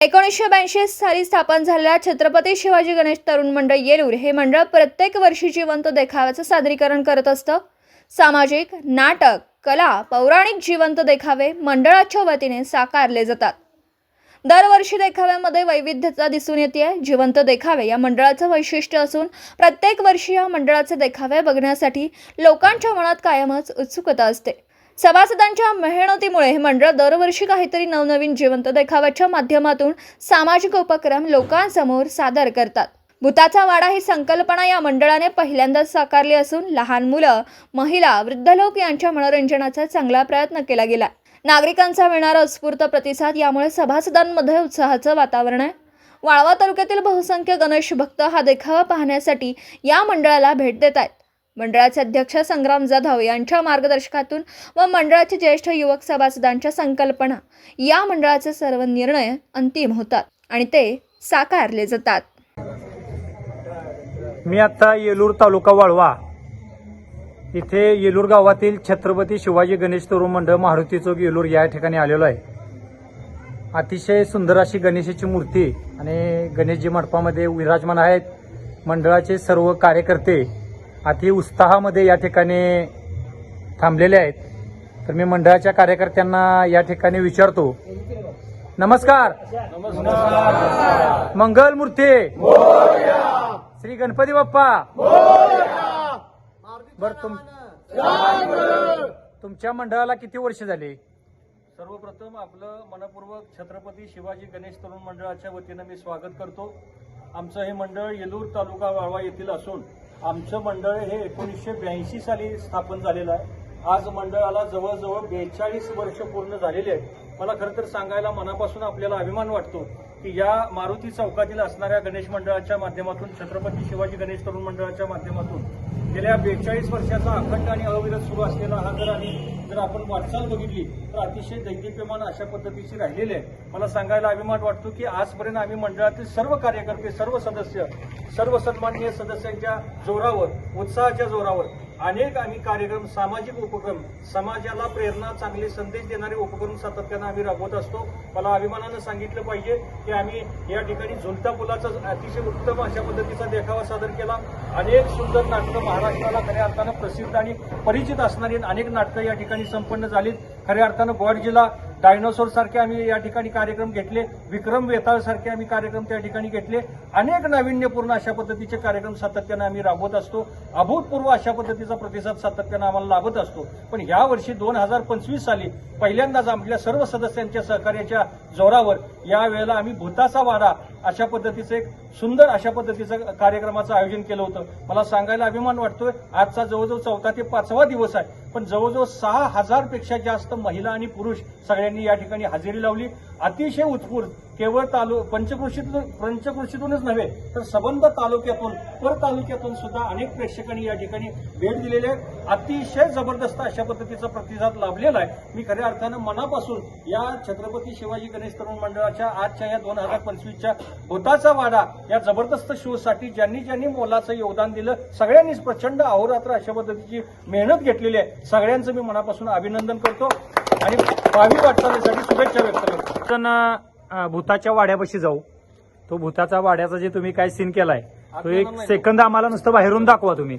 एकोणीसशे ब्याऐंशी साली स्थापन झालेल्या छत्रपती शिवाजी गणेश तरुण मंडळ येलूर हे मंडळ प्रत्येक वर्षी जिवंत देखाव्याचं सादरीकरण करत असतं. सामाजिक नाटक कला पौराणिक जिवंत देखावे मंडळाच्या वतीने साकारले जातात. दरवर्षी देखाव्यामध्ये वैविध्यता दिसून येते. जिवंत देखावे या मंडळाचं वैशिष्ट्य असून प्रत्येक वर्षी या मंडळाचे देखावे बघण्यासाठी लोकांच्या मनात कायमच उत्सुकता असते. सभासदांच्या मेहनतीमुळे हे मंडळ दरवर्षी काहीतरी नवनवीन जिवंत देखाव्याच्या माध्यमातून सामाजिक उपक्रम लोकांसमोर सादर करतात. भूताचा वाडा ही संकल्पना या मंडळाने पहिल्यांदाच साकारली असून लहान मुलं महिला वृद्ध लोक यांच्या मनोरंजनाचा चांगला प्रयत्न केला गेला. नागरिकांचा मिळणारा उत्स्फूर्त प्रतिसाद यामुळे सभासदांमध्ये उत्साहाचं वातावरण आहे. वाळवा तालुक्यातील बहुसंख्य गणेश भक्त हा देखावा पाहण्यासाठी या मंडळाला भेट देत आहेत. मंडळाचे अध्यक्ष संग्राम जाधव यांच्या मार्गदर्शकातून व मंडळाचे ज्येष्ठ युवक सभासदांच्या संकल्पना या मंडळाचे सर्व निर्णय अंतिम होतात आणि ते साकारले जातात. मी आता येलूर तालुका वाळवा. इथे येलूर गावातील छत्रपती शिवाजी गणेश तरुण मंडळ मारुती चौक येलूर या ठिकाणी आलेलो आहे. अतिशय सुंदर अशी गणेशाची मूर्ती आणि गणेशजी मंडपामध्ये विराजमान आहेत. मंडळाचे सर्व कार्यकर्ते अति उत्साहामध्ये या ठिकाणी थांबलेले आहेत. तर मी मंडळाच्या कार्यकर्त्यांना या ठिकाणी विचारतो. नमस्कार. मंगल मूर्ती श्री गणपती बाप्पा. बर तुम तुमच्या मंडळाला किती वर्ष झाली? सर्वप्रथम आपलं मनपूर्वक छत्रपती शिवाजी गणेश तरुण मंडळाच्या वतीनं मी स्वागत करतो. आमचं हे मंडळ येलूर तालुका वाळवा येथील असून आमचं मंडळ हे एकोणीसशे ब्याऐंशी साली स्थापन झालेलं आहे. आज मंडळाला जवळजवळ बेचाळीस वर्ष पूर्ण झालेले आहेत. मला खरं तर सांगायला मनापासून आपल्याला अभिमान वाटतो की या मारुती चौकातील असणाऱ्या गणेश मंडळाच्या माध्यमातून छत्रपती शिवाजी गणेश तरुण मंडळाच्या माध्यमातून गेल्या बेचाळीस वर्षाचा अखंड आणि अविरत सुरू असलेला हा जर आणि जर आपण वाटचाल बघितली तर अतिशय दैदिप्यमान अशा पद्धतीची राहिलेली आहे. मला सांगायला अभिमान वाटतो की आजपर्यंत आम्ही मंडळातील सर्व कार्यकर्ते सर्व सदस्य सर्व सन्माननीय सदस्यांच्या जोरावर उत्साहाच्या जोरावर अनेक आम्ही कार्यक्रम सामाजिक उपक्रम समाजाला प्रेरणा चांगले संदेश देणारे उपक्रम सातत्यानं आम्ही राबवत असतो. मला अभिमानानं सांगितलं पाहिजे की आम्ही या ठिकाणी झुलता पुलाचा अतिशय उत्तम अशा पद्धतीचा देखावा सादर केला. अनेक सुंदर नाटकं महाराष्ट्राला खऱ्या अर्थानं प्रसिद्ध आणि परिचित असणारी अनेक नाटकं या ठिकाणी संपन्न झालीत. खऱ्या अर्थानं गॉडजिला डायनोसोर सारखे आम्ही या ठिकाणी कार्यक्रम घेतले. विक्रम वेताळ सारखे आम्ही कार्यक्रम त्या ठिकाणी घेतले. अनेक नाविन्यपूर्ण अशा पद्धतीचे कार्यक्रम सातत्यानं आम्ही राबवत असतो. अभूतपूर्व अशा पद्धतीचा प्रतिसाद सातत्यानं आम्हाला लाभत असतो. पण या वर्षी दोन हजार पंचवीस साली पहिल्यांदाच आपल्या सर्व सदस्यांच्या सहकार्याच्या जोरावर या वेळेला आम्ही भूताचा वाडा अशा पद्धतीचं एक सुंदर अशा पद्धतीचं कार्यक्रमाचं आयोजन केलं होतं. मला सांगायला अभिमान वाटतोय आजचा जवळजवळ चौथा ते पाचवा दिवस आहे. पण जवळजवळ सहा हजारपेक्षा जास्त महिला आणि पुरुष सगळ्यांनी या ठिकाणी हजेरी लावली. अतिशय उत्स्फूर्त केवळ तालु पंचकृषीतून पंचकृषीतूनच नव्हे तर सबंध तालुक्यातून पर तालुक्यातून सुद्धा अनेक प्रेक्षकांनी या ठिकाणी भेट दिलेली आहे. अतिशय जबरदस्त अशा पद्धतीचा प्रतिसाद लाभलेला आहे. मी खऱ्या अर्थानं मनापासून या छत्रपती शिवाजी गणेश तरुण मंडळाच्या आजच्या या दोन हजार पंचवीसच्या भूताचा वाडा या जबरदस्त शोसाठी ज्यांनी ज्यांनी मोलाचं योगदान दिलं सगळ्यांनीच प्रचंड अहोरात्र अशा पद्धतीची मेहनत घेतलेली आहे. सगळ्यांचं मी मनापासून अभिनंदन करतो. आणि भावी वाटचालीसाठी शुभेच्छा व्यक्त करतो. भूताच्या वाड्यापाशी जाऊ. तो भूताचा वाड्याचा जे तुम्ही काय सीन केलाय तो एक सेकंद आम्हाला नुसतं बाहेरून दाखवा तुम्ही.